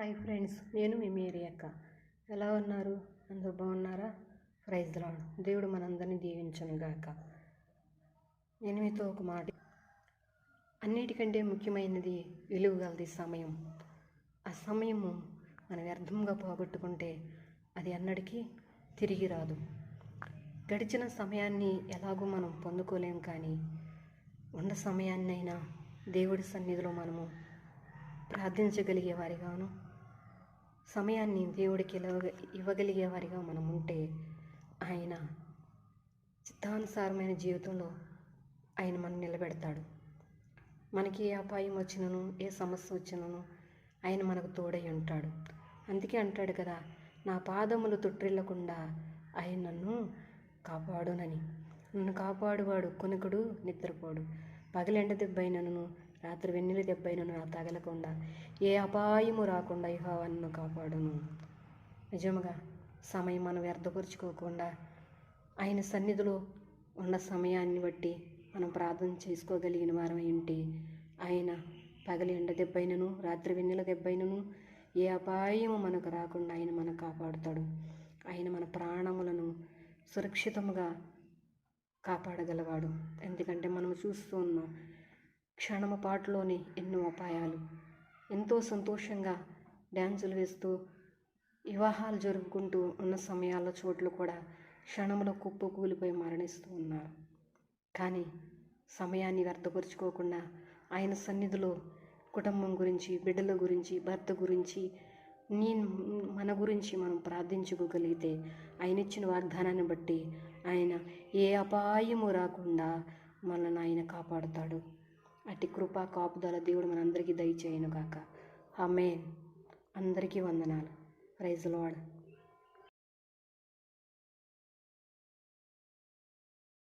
Hi friends నేను మీ Mary అక్క. ఎలా ఉన్నారు? అందరూ బాగున్నారా? ప్రైజ్ లాడ్ దేవుడు మనందరినీ దీవించను గాక. నేను మీతో ఒక మాట. అన్నిటికంటే ముఖ్యమైనది విలువగలది సమయం. ఆ సమయము మనం వ్యర్థంగా పోగొట్టుకుంటే అది అన్నటికీ తిరిగి రాదు. గడిచిన సమయాన్ని ఎలాగో మనం పొందుకోలేం కానీ ఉన్న సమయాన్నైనా దేవుడి సన్నిధిలో మనము ప్రార్థించగలిగే వారిగాను సమయాన్ని దేవుడికి ఇలవ ఇవ్వగలిగే వారిగా మనం ఉంటే ఆయన చిత్తానుసారమైన జీవితంలో ఆయన మనం నిలబెడతాడు. మనకి ఏ అపాయం వచ్చినను ఏ సమస్య వచ్చినను ఆయన మనకు తోడై ఉంటాడు. అందుకే అంటాడు కదా నా పాదములు తొట్టిల్లకుండా ఆయన నన్ను కాపాడునని. నన్ను కాపాడువాడు కొనుకుడు నిద్రపోడు. పగలెండ దెబ్బైనను రాత్రి వెన్నెల దెబ్బైనను నా తగలకుండా ఏ అపాయము రాకుండా యెహోవా కాపాడును. నిజముగా సమయం మనం వ్యర్థపరుచుకోకుండా ఆయన సన్నిధిలో ఉన్న సమయాన్ని బట్టి మనం ప్రార్థన చేసుకోగలిగిన వారం ఏంటి ఆయన పగలి ఎండ దెబ్బైనను రాత్రి వెన్నెల దెబ్బైనను ఏ అపాయము మనకు రాకుండా ఆయన మనకు కాపాడుతాడు. ఆయన మన ప్రాణములను సురక్షితముగా కాపాడగలవాడు. ఎందుకంటే మనం చూస్తూ ఉన్నాం క్షణమపాటులోనే ఎన్నో అపాయాలు. ఎంతో సంతోషంగా డ్యాన్సులు వేస్తూ వివాహాలు జరుపుకుంటూ ఉన్న సమయాల్లో చోట్ల కూడా క్షణంలో కుప్పకూలిపోయి మరణిస్తూ ఉన్నారు. కానీ సమయాన్ని వ్యర్థపరుచుకోకుండా ఆయన సన్నిధిలో కుటుంబం గురించి బిడ్డల గురించి భర్త గురించి నీ మన గురించి మనం ప్రార్థించుకోగలిగితే ఆయన ఇచ్చిన వాగ్దానాన్ని బట్టి ఆయన ఏ అపాయము రాకుండా మనల్ని ఆయన కాపాడుతాడు. అటు కృపా కాపుదల దేవుడు మనందరికీ దయచేయను కాక ఆమెన్. అందరికీ వందనాలు. Praise lord